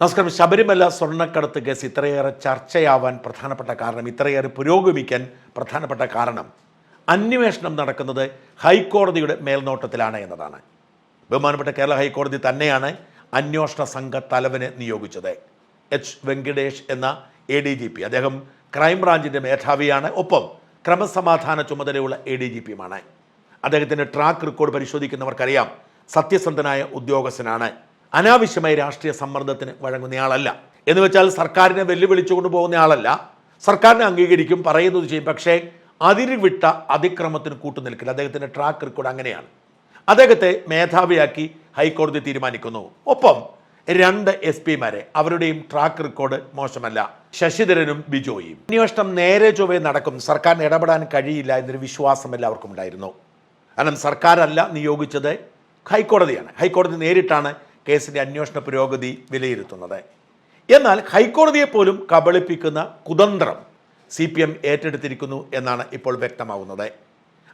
നമസ്കാരം. ശബരിമല സ്വർണക്കടത്ത് കേസ് ഇത്രയേറെ ചർച്ചയാവാൻ പ്രധാനപ്പെട്ട കാരണം ഇത്രയേറെ പുരോഗമിക്കാൻ പ്രധാനപ്പെട്ട കാരണം അന്വേഷണം നടക്കുന്നത് ഹൈക്കോടതിയുടെ മേൽനോട്ടത്തിലാണ് എന്നതാണ്. ബഹുമാനപ്പെട്ട കേരള ഹൈക്കോടതി തന്നെയാണ് അന്വേഷണ സംഘ തലവനെ നിയോഗിച്ചത്. എച്ച് വെങ്കടേഷ് എന്ന എ ഡി ജി പി അദ്ദേഹം ക്രൈംബ്രാഞ്ചിന്റെ മേധാവിയാണ്. ഒപ്പം ക്രമസമാധാന ചുമതലയുള്ള എ ഡി ജി പിയുമാണ് അദ്ദേഹത്തിന്റെ ട്രാക്ക് റെക്കോർഡ് പരിശോധിക്കുന്നവർക്കറിയാം. സത്യസന്ധനായ ഉദ്യോഗസ്ഥനാണ്. അനാവശ്യമായ രാഷ്ട്രീയ സമ്മർദ്ദത്തിന് വഴങ്ങുന്നയാളല്ല. എന്ന് വെച്ചാൽ സർക്കാരിനെ വെല്ലുവിളിച്ചുകൊണ്ട് പോകുന്ന ആളല്ല സർക്കാരിനെ അംഗീകരിക്കും പറയുന്നത് ചെയ്യും. പക്ഷേ അതിരുവിട്ട അതിക്രമത്തിന് കൂട്ടുനിൽക്കില്ല. അദ്ദേഹത്തിന്റെ ട്രാക്ക് റെക്കോർഡ് അങ്ങനെയാണ്. അദ്ദേഹത്തെ മേധാവിയാക്കി ഹൈക്കോടതി തീരുമാനിക്കുന്നു. ഒപ്പം രണ്ട് എസ് പിമാരെ അവരുടെയും ട്രാക്ക് റെക്കോർഡ് മോശമല്ല. ശശിധരനും ബിജോയും. അന്വേഷണം നേരെ ചൊവ്വേ നടക്കും. സർക്കാരിന് ഇടപെടാൻ കഴിയില്ല എന്നൊരു വിശ്വാസം എല്ലാവർക്കും ഉണ്ടായിരുന്നു. കാരണം സർക്കാരല്ല നിയോഗിച്ചത് ഹൈക്കോടതിയാണ്. ഹൈക്കോടതി നേരിട്ടാണ് കേസിന്റെ അന്വേഷണ പുരോഗതി വിലയിരുത്തുന്നത്. എന്നാൽ ഹൈക്കോടതിയെ പോലും കബളിപ്പിക്കുന്ന കുതന്ത്രം സി പി എം ഏറ്റെടുത്തിരിക്കുന്നു എന്നാണ് ഇപ്പോൾ വ്യക്തമാവുന്നത്.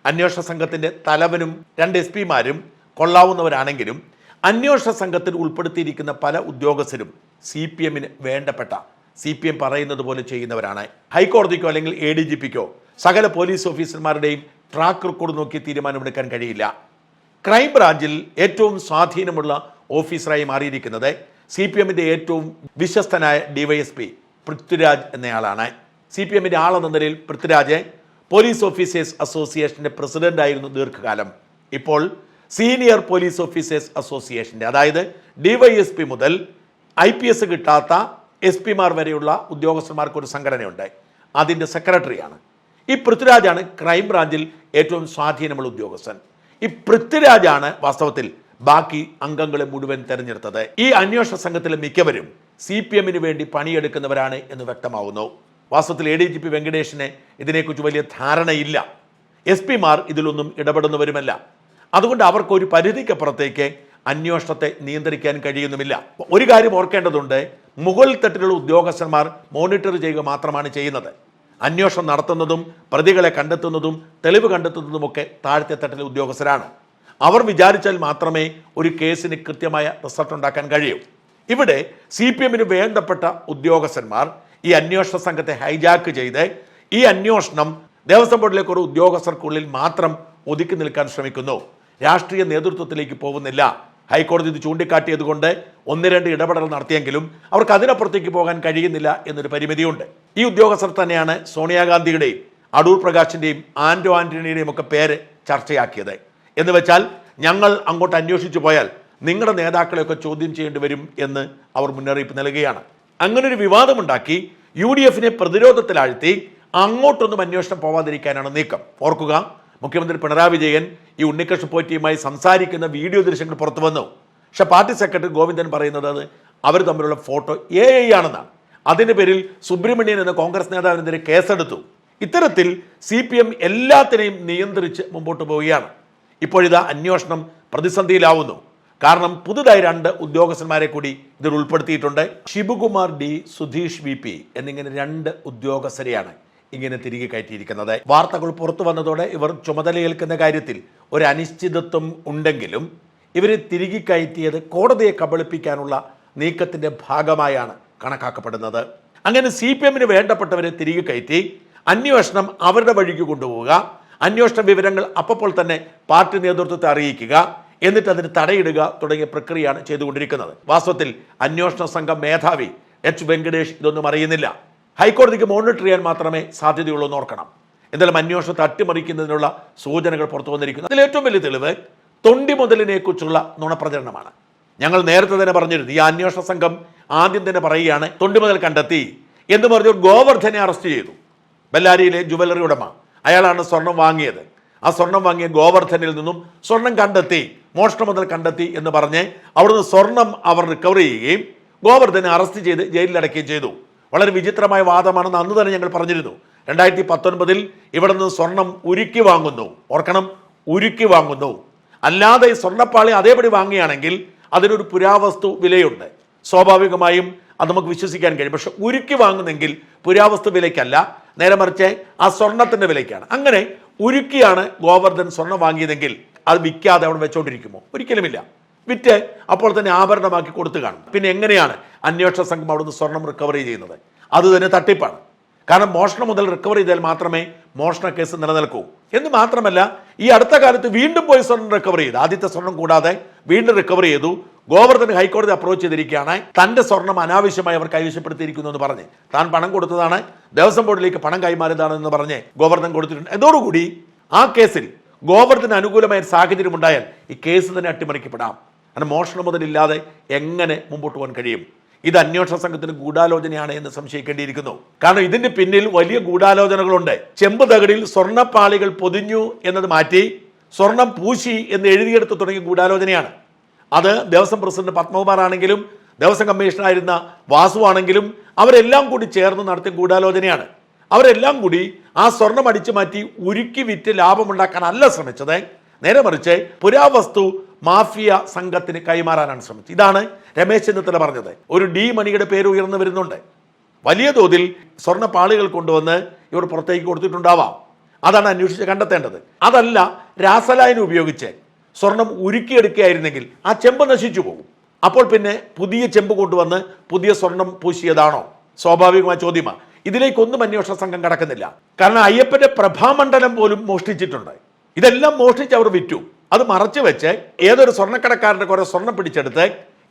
അന്വേഷണ സംഘത്തിന്റെ തലവനും രണ്ട് എസ് പിമാരും കൊള്ളാവുന്നവരാണെങ്കിലും അന്വേഷണ സംഘത്തിൽ ഉൾപ്പെടുത്തിയിരിക്കുന്ന പല ഉദ്യോഗസ്ഥരും സി പി എമ്മിന് വേണ്ടപ്പെട്ട സി പി എം പറയുന്നത് പോലെ ചെയ്യുന്നവരാണ്. ഹൈക്കോടതിക്കോ അല്ലെങ്കിൽ എ ഡി ജി പിക്കോ സകല പോലീസ് ഓഫീസർമാരുടെയും ട്രാക്ക് റെക്കോർഡ് നോക്കി തീരുമാനമെടുക്കാൻ കഴിയില്ല. ക്രൈംബ്രാഞ്ചിൽ ഏറ്റവും സ്വാധീനമുള്ള ഓഫീസറായി മാറിയിരിക്കുന്നത് സി പി എമ്മിന്റെ ഏറ്റവും വിശ്വസ്തനായ ഡിവൈഎസ്പി പൃഥ്വിരാജ് എന്നയാളാണ്. സി പി എമ്മിന്റെ ആളെന്ന നിലയിൽ പൃഥ്വിരാജ് പോലീസ് ഓഫീസേഴ്സ് അസോസിയേഷന്റെ പ്രസിഡന്റ് ആയിരുന്നു ദീർഘകാലം. ഇപ്പോൾ സീനിയർ പോലീസ് ഓഫീസേഴ്സ് അസോസിയേഷന്റെ അതായത് ഡിവൈഎസ്പി മുതൽ ഐ പി എസ് കിട്ടാത്ത എസ് പിമാർ വരെയുള്ള ഉദ്യോഗസ്ഥന്മാർക്ക് ഒരു സംഘടനയുണ്ട്. അതിന്റെ സെക്രട്ടറിയാണ്. ഈ പൃഥ്വിരാജാണ് ക്രൈംബ്രാഞ്ചിൽ ഏറ്റവും സ്വാധീനമുള്ള ഉദ്യോഗസ്ഥൻ. ഈ പൃഥ്വിരാജാണ് വാസ്തവത്തിൽ ബാക്കി അംഗങ്ങളെ മുഴുവൻ തെരഞ്ഞെടുത്തത് ഈ അന്വേഷണ സംഘത്തിലെ മിക്കവരും സി പി എമ്മിന് വേണ്ടി പണിയെടുക്കുന്നവരാണ് എന്ന് വ്യക്തമാവുന്നു. വാസ്തവത്തിൽ എ ഡി ജി പി വെങ്കടേഷിന് ഇതിനെക്കുറിച്ച് വലിയ ധാരണയില്ല. എസ് പിമാർ ഇതിലൊന്നും ഇടപെടുന്നവരുമല്ല. അതുകൊണ്ട് അവർക്ക് ഒരു പരിധിക്കപ്പുറത്തേക്ക് അന്വേഷണത്തെ നിയന്ത്രിക്കാൻ കഴിയുന്നുമില്ല. ഒരു കാര്യം ഓർക്കേണ്ടതുണ്ട് മുകൾ തട്ടിലുള്ള ഉദ്യോഗസ്ഥന്മാർ മോണിറ്റർ ചെയ്യുക മാത്രമാണ് ചെയ്യുന്നത്. അന്വേഷണം നടത്തുന്നതും പ്രതികളെ കണ്ടെത്തുന്നതും തെളിവ് കണ്ടെത്തുന്നതുമൊക്കെ താഴത്തെ തട്ടിലെ ഉദ്യോഗസ്ഥരാണ്. അവർ വിചാരിച്ചാൽ മാത്രമേ ഒരു കേസിന് കൃത്യമായ റിസൾട്ട് ഉണ്ടാക്കാൻ കഴിയൂ. ഇവിടെ സി പി എമ്മിന് വേണ്ടപ്പെട്ട ഉദ്യോഗസ്ഥന്മാർ ഈ അന്വേഷണ സംഘത്തെ ഹൈജാക്ക് ചെയ്ത് ഈ അന്വേഷണം ദേവസ്വം ബോർഡിലേക്ക് ഒരു ഉദ്യോഗസ്ഥർക്കുള്ളിൽ മാത്രം ഒതുക്കി നിൽക്കാൻ ശ്രമിക്കുന്നു. രാഷ്ട്രീയ നേതൃത്വത്തിലേക്ക് പോകുന്നില്ല. ഹൈക്കോടതി ഇത് ചൂണ്ടിക്കാട്ടിയത് കൊണ്ട് ഒന്ന് രണ്ട് ഇടപെടൽ നടത്തിയെങ്കിലും അവർക്ക് അതിനപ്പുറത്തേക്ക് പോകാൻ കഴിയുന്നില്ല എന്നൊരു പരിമിതിയുണ്ട്. ഈ ഉദ്യോഗസ്ഥർ തന്നെയാണ് സോണിയാഗാന്ധിയുടെയും അടൂർ പ്രകാശിന്റെയും ആന്റോ ആന്റണിയുടെയും ഒക്കെ പേര് ചർച്ചയാക്കിയത്. എന്ന് വെച്ചാൽ ഞങ്ങൾ അങ്ങോട്ട് അന്വേഷിച്ചു പോയാൽ നിങ്ങളുടെ നേതാക്കളെയൊക്കെ ചോദ്യം ചെയ്യേണ്ടി വരും എന്ന് അവർ മുന്നറിയിപ്പ് നൽകുകയാണ്. അങ്ങനെ ഒരു വിവാദമുണ്ടാക്കി യു ഡി എഫിനെ പ്രതിരോധത്തിലാഴ്ത്തി അങ്ങോട്ടൊന്നും അന്വേഷണം പോവാതിരിക്കാനാണ് നീക്കം. ഓർക്കുക മുഖ്യമന്ത്രി പിണറായി വിജയൻ ഈ ഉണ്ണികൃഷ്ണ പോറ്റിയുമായി സംസാരിക്കുന്ന വീഡിയോ ദൃശ്യങ്ങൾ പുറത്തു വന്നു. പക്ഷെ പാർട്ടി സെക്രട്ടറി ഗോവിന്ദൻ പറയുന്നത് അവർ തമ്മിലുള്ള ഫോട്ടോ എ ഐ ആണെന്നാണ്. അതിന്റെ പേരിൽ സുബ്രഹ്മണ്യൻ എന്ന കോൺഗ്രസ് നേതാവിനെതിരെ കേസെടുത്തു. ഇത്തരത്തിൽ സി പി എം എല്ലാത്തിനെയും നിയന്ത്രിച്ച് മുമ്പോട്ട് പോവുകയാണ്. ഇപ്പോഴിതാ അന്വേഷണം പ്രതിസന്ധിയിലാവുന്നു. കാരണം പുതുതായി രണ്ട് ഉദ്യോഗസ്ഥന്മാരെ കൂടി ഇതിൽ ഉൾപ്പെടുത്തിയിട്ടുണ്ട്. Sivakumar D Sudheesh V P എന്നിങ്ങനെ രണ്ട് ഉദ്യോഗസ്ഥരെയാണ് ഇങ്ങനെ തിരികെ കയറ്റിയിരിക്കുന്നത്. വാർത്തകൾ പുറത്തു വന്നതോടെ ഇവർ ചുമതലയേൽക്കുന്ന കാര്യത്തിൽ ഒരു അനിശ്ചിതത്വം ഉണ്ടെങ്കിലും ഇവരെ തിരികെ കയറ്റിയത് കോടതിയെ കബളിപ്പിക്കാനുള്ള നീക്കത്തിന്റെ ഭാഗമായാണ് കണക്കാക്കപ്പെടുന്നത്. അങ്ങനെ സി പി എമ്മിന് വേണ്ടപ്പെട്ടവരെ തിരികെ കയറ്റി അന്വേഷണം അവരുടെ വഴിക്ക് കൊണ്ടുപോവുക അന്വേഷണ വിവരങ്ങൾ അപ്പോൾ തന്നെ പാർട്ടി നേതൃത്വത്തെ അറിയിക്കുക എന്നിട്ട് അതിന് തടയിടുക തുടങ്ങിയ പ്രക്രിയയാണ് ചെയ്തുകൊണ്ടിരിക്കുന്നത്. വാസ്തവത്തിൽ അന്വേഷണ സംഘം മേധാവി എച്ച് വെങ്കടേഷ് ഇതൊന്നും അറിയുന്നില്ല. ഹൈക്കോടതിക്ക് മോണിറ്റർ ചെയ്യാൻ മാത്രമേ സാധ്യതയുള്ളൂ എന്ന് ഓർക്കണം. എന്തായാലും അന്വേഷണത്തെ അട്ടിമറിക്കുന്നതിനുള്ള സൂചനകൾ പുറത്തു വന്നിരിക്കുന്നു. അതിൽ ഏറ്റവും വലിയ തെളിവ് തൊണ്ടി മുതലിനെ കുറിച്ചുള്ള നുണപ്രചരണമാണ്. ഞങ്ങൾ നേരത്തെ തന്നെ പറഞ്ഞിരുന്നു ഈ അന്വേഷണ സംഘം ആദ്യം തന്നെ പറയുകയാണ് തൊണ്ടി മുതൽ കണ്ടെത്തി എന്ന് പറഞ്ഞു ഗോവർദ്ധനെ അറസ്റ്റ് ചെയ്തു. ബെല്ലാരിയിലെ ജുവലറി ഉടമ. അയാളാണ് സ്വർണം വാങ്ങിയത്. ആ സ്വർണം വാങ്ങിയ ഗോവർദ്ധനിൽ നിന്നും സ്വർണം കണ്ടെത്തി മോഷണം മുതൽ കണ്ടെത്തി എന്ന് പറഞ്ഞ് അവിടുന്ന് സ്വർണം അവർ റിക്കവർ ചെയ്യുകയും ഗോവർദ്ധനെ അറസ്റ്റ് ചെയ്ത് ജയിലിൽ അടയ്ക്കുകയും ചെയ്തു. വളരെ വിചിത്രമായ വാദമാണെന്ന് അന്ന് തന്നെ ഞങ്ങൾ പറഞ്ഞിരുന്നു. രണ്ടായിരത്തി പത്തൊൻപതിൽ ഇവിടെ നിന്ന് സ്വർണം ഉരുക്കി വാങ്ങുന്നു. ഓർക്കണം ഉരുക്കി വാങ്ങുന്നു. അല്ലാതെ ഈ സ്വർണപ്പാളി അതേപടി വാങ്ങുകയാണെങ്കിൽ അതിനൊരു പുരാവസ്തു വിലയുണ്ട്. സ്വാഭാവികമായും അത് നമുക്ക് വിശ്വസിക്കാൻ കഴിയും. പക്ഷെ ഉരുക്കി വാങ്ങുന്നെങ്കിൽ പുരാവസ്തു വിലയ്ക്കല്ല നേരെ മറിച്ച് ആ സ്വർണത്തിന്റെ വിലയ്ക്കാണ്. അങ്ങനെ ഉരുക്കിയാണ് ഗോവർദ്ധൻ സ്വർണം വാങ്ങിയതെങ്കിൽ അത് വിൽക്കാതെ അവിടെ വെച്ചോണ്ടിരിക്കുമോ? ഒരിക്കലുമില്ല. വിറ്റ് അപ്പോൾ തന്നെ ആഭരണമാക്കി കൊടുത്തു കാണും. പിന്നെ എങ്ങനെയാണ് അന്വേഷണ സംഘം അവിടുന്ന് സ്വർണം റിക്കവറി ചെയ്യുന്നത്? അത് തന്നെ തട്ടിപ്പാണ്. കാരണം മോഷണം മുതൽ റിക്കവർ ചെയ്താൽ മാത്രമേ മോഷണ കേസ് നിലനിൽക്കൂ. എന്ന് മാത്രമല്ല ഈ അടുത്ത കാലത്ത് വീണ്ടും പോയി സ്വർണം റിക്കവർ ചെയ്തു. ആദ്യത്തെ സ്വർണം കൂടാതെ വീണ്ടും റിക്കവർ ചെയ്തു. ഗോവർദ്ധൻ ഹൈക്കോടതി അപ്രോച്ച് ചെയ്തിരിക്കുകയാണ്. തന്റെ സ്വർണം അനാവശ്യമായി അവർ കൈവശപ്പെടുത്തിയിരിക്കുന്നു എന്ന് പറഞ്ഞ്. താൻ പണം കൊടുത്തതാണ്. ദേവസ്വം ബോർഡിലേക്ക് പണം കൈമാറിയതാണ് എന്ന് പറഞ്ഞ് ഗോവർദ്ധൻ കൊടുത്തിട്ടുണ്ട്. അതോടുകൂടി ആ കേസിൽ ഗോവർദ്ധന് അനുകൂലമായ സാഹചര്യം ഉണ്ടായാൽ ഈ കേസ് തന്നെ അട്ടിമറിക്കപ്പെടാം. കാരണം മോഷണം മുതലില്ലാതെ എങ്ങനെ മുമ്പോട്ട് പോകാൻ കഴിയും? ഇത് അന്വേഷണ സംഘത്തിന് ഗൂഢാലോചനയാണ് എന്ന് സംശയിക്കേണ്ടിയിരിക്കുന്നു. കാരണം ഇതിന്റെ പിന്നിൽ വലിയ ഗൂഢാലോചനകളുണ്ട്. ചെമ്പ് തകടിൽ സ്വർണപ്പാളികൾ പൊതിഞ്ഞു എന്നത് മാറ്റി സ്വർണം പൂശി എന്ന് എഴുതിയെടുത്ത് തുടങ്ങിയ ഗൂഢാലോചനയാണ്. അത് ദേവസ്വം പ്രസിഡന്റ് പത്മകുമാറാണെങ്കിലും ദേവസ്വം കമ്മീഷണറായിരുന്ന വാസു ആണെങ്കിലും അവരെല്ലാം കൂടി ചേർന്ന് നടത്തിയ ഗൂഢാലോചനയാണ്. അവരെല്ലാം കൂടി ആ സ്വർണം അടിച്ചു മാറ്റി ഉരുക്കി വിറ്റ് ലാഭമുണ്ടാക്കാനല്ല ശ്രമിച്ചത്. നേരെ മറിച്ച് പുരാവസ്തു മാഫിയ സംഘത്തിന് കൈമാറാനാണ് ശ്രമിച്ചത്. ഇതാണ് രമേശ് ചെന്നിത്തല പറഞ്ഞത്. ഒരു ഡി മണിയുടെ പേര് ഉയർന്നു വരുന്നുണ്ട്. വലിയ തോതിൽ സ്വർണ പാളികൾ കൊണ്ടുവന്ന് ഇവർ പുറത്തേക്ക് കൊടുത്തിട്ടുണ്ടാവാം. അതാണ് അന്വേഷിച്ച് കണ്ടെത്തേണ്ടത്. അതല്ല രാസലായന ഉപയോഗിച്ച് സ്വർണം ഉരുക്കിയെടുക്കുകയായിരുന്നെങ്കിൽ ആ ചെമ്പ് നശിച്ചു പോകും. അപ്പോൾ പിന്നെ പുതിയ ചെമ്പ് കൊണ്ടുവന്ന് പുതിയ സ്വർണം പൂശിയതാണോ? സ്വാഭാവികമായ ചോദ്യമാണ് ഇതിലേക്കൊന്നും അന്വേഷണ സംഘം കടക്കുന്നില്ല. കാരണം അയ്യപ്പന്റെ പ്രഭാമണ്ഡലം പോലും മോഷ്ടിച്ചിട്ടുണ്ട്. ഇതെല്ലാം മോഷ്ടിച്ച് അവർ വിറ്റു. അത് മറച്ചു വെച്ച് ഏതൊരു സ്വർണക്കടക്കാരന്റെ കുറെ സ്വർണം പിടിച്ചെടുത്ത്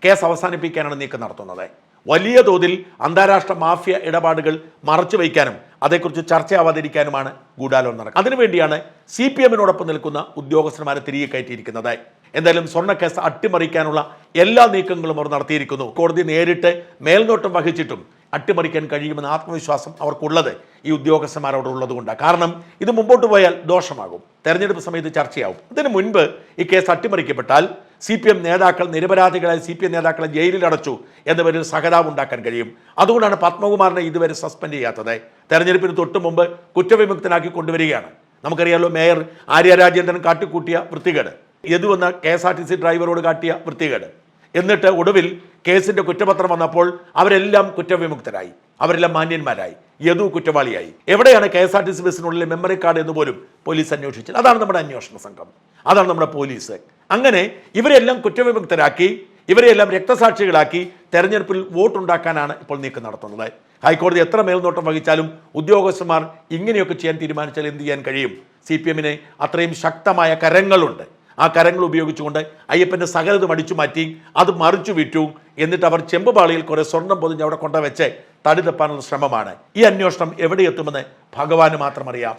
കേസ് അവസാനിപ്പിക്കാനാണ് നീക്കം നടത്തുന്നത്. വലിയ തോതിൽ അന്താരാഷ്ട്ര മാഫിയ ഇടപാടുകൾ മറച്ചു വയ്ക്കാനും അതേക്കുറിച്ച് ചർച്ചയാവാതിരിക്കാനുമാണ് ഗൂഢാലോചന നടക്കുന്നത്. അതിനുവേണ്ടിയാണ് സി പി എമ്മിനോടൊപ്പം നിൽക്കുന്ന ഉദ്യോഗസ്ഥന്മാരെ തിരികെ കയറ്റിയിരിക്കുന്നത്. എന്തായാലും സ്വർണക്കേസ് അട്ടിമറിക്കാനുള്ള എല്ലാ നീക്കങ്ങളും അവർ നടത്തിയിരിക്കുന്നു. കോടതി നേരിട്ട് മേൽനോട്ടം വഹിച്ചിട്ടും അട്ടിമറിക്കാൻ കഴിയുമെന്ന ആത്മവിശ്വാസം അവർക്കുള്ളത് ഈ ഉദ്യോഗസ്ഥന്മാരോട് ഉള്ളതുകൊണ്ടാണ് കാരണം ഇത് മുമ്പോട്ട് പോയാൽ ദോഷമാകും. തെരഞ്ഞെടുപ്പ് സമയത്ത് ചർച്ചയാവും. അതിനു മുൻപ് ഈ കേസ് അട്ടിമറിക്കപ്പെട്ടാൽ സി പി എം നേതാക്കൾ നിരപരാധികളായ സി പി എം നേതാക്കളെ ജയിലിൽ അടച്ചു എന്ന പേരിൽ സഹതാപം ഉണ്ടാക്കാൻ കഴിയും. അതുകൊണ്ടാണ് പത്മകുമാറിനെ ഇതുവരെ സസ്പെൻഡ് ചെയ്യാത്തത്. തെരഞ്ഞെടുപ്പിന് തൊട്ട് മുമ്പ് കുറ്റവിമുക്തനാക്കി കൊണ്ടുവരികയാണ്. നമുക്കറിയാമല്ലോ മേയർ ആര്യ രാജേന്ദ്രൻ കാട്ടിക്കൂട്ടിയ വൃത്തികേട്. യദു എന്ന K S R T C ഡ്രൈവറോട് കാട്ടിയ വൃത്തികേട്. എന്നിട്ട് ഒടുവിൽ കേസിന്റെ കുറ്റപത്രം വന്നപ്പോൾ അവരെല്ലാം കുറ്റവിമുക്തരായി. അവരെല്ലാം മാന്യന്മാരായി. യദു കുറ്റവാളിയായി. എവിടെയാണ് K S R T C ബസ്സിനുള്ളിലെ memory card എന്ന് പോലും പോലീസ് അന്വേഷിച്ചത്? അതാണ് നമ്മുടെ അന്വേഷണ സംഘം. അതാണ് നമ്മുടെ പോലീസ്. അങ്ങനെ ഇവരെല്ലാം കുറ്റവിമുക്തരാക്കി ഇവരെയെല്ലാം രക്തസാക്ഷികളാക്കി തെരഞ്ഞെടുപ്പിൽ വോട്ടുണ്ടാക്കാനാണ് ഇപ്പോൾ നീക്കം നടത്തുന്നത്. ഹൈക്കോടതി എത്ര മേൽനോട്ടം വഹിച്ചാലും ഉദ്യോഗസ്ഥന്മാർ ഇങ്ങനെയൊക്കെ ചെയ്യാൻ തീരുമാനിച്ചാൽ എന്ത് ചെയ്യാൻ കഴിയും? സി പി എമ്മിന് അത്രയും ശക്തമായ കരങ്ങളുണ്ട്. ആ കരങ്ങൾ ഉപയോഗിച്ചുകൊണ്ട് അയ്യപ്പന്റെ സകലതും മടിച്ചു മാറ്റി അത് മറിച്ചു വിറ്റു. എന്നിട്ട് അവർ ചെമ്പുപാളിയിൽ കുറേ സ്വർണം പൊതിഞ്ഞ് അവിടെ കൊണ്ടുവച്ച് തടി തപ്പാനുള്ള ശ്രമമാണ്. ഈ അന്വേഷണം എവിടെ എത്തുമെന്ന് ഭഗവാന് മാത്രം അറിയാം.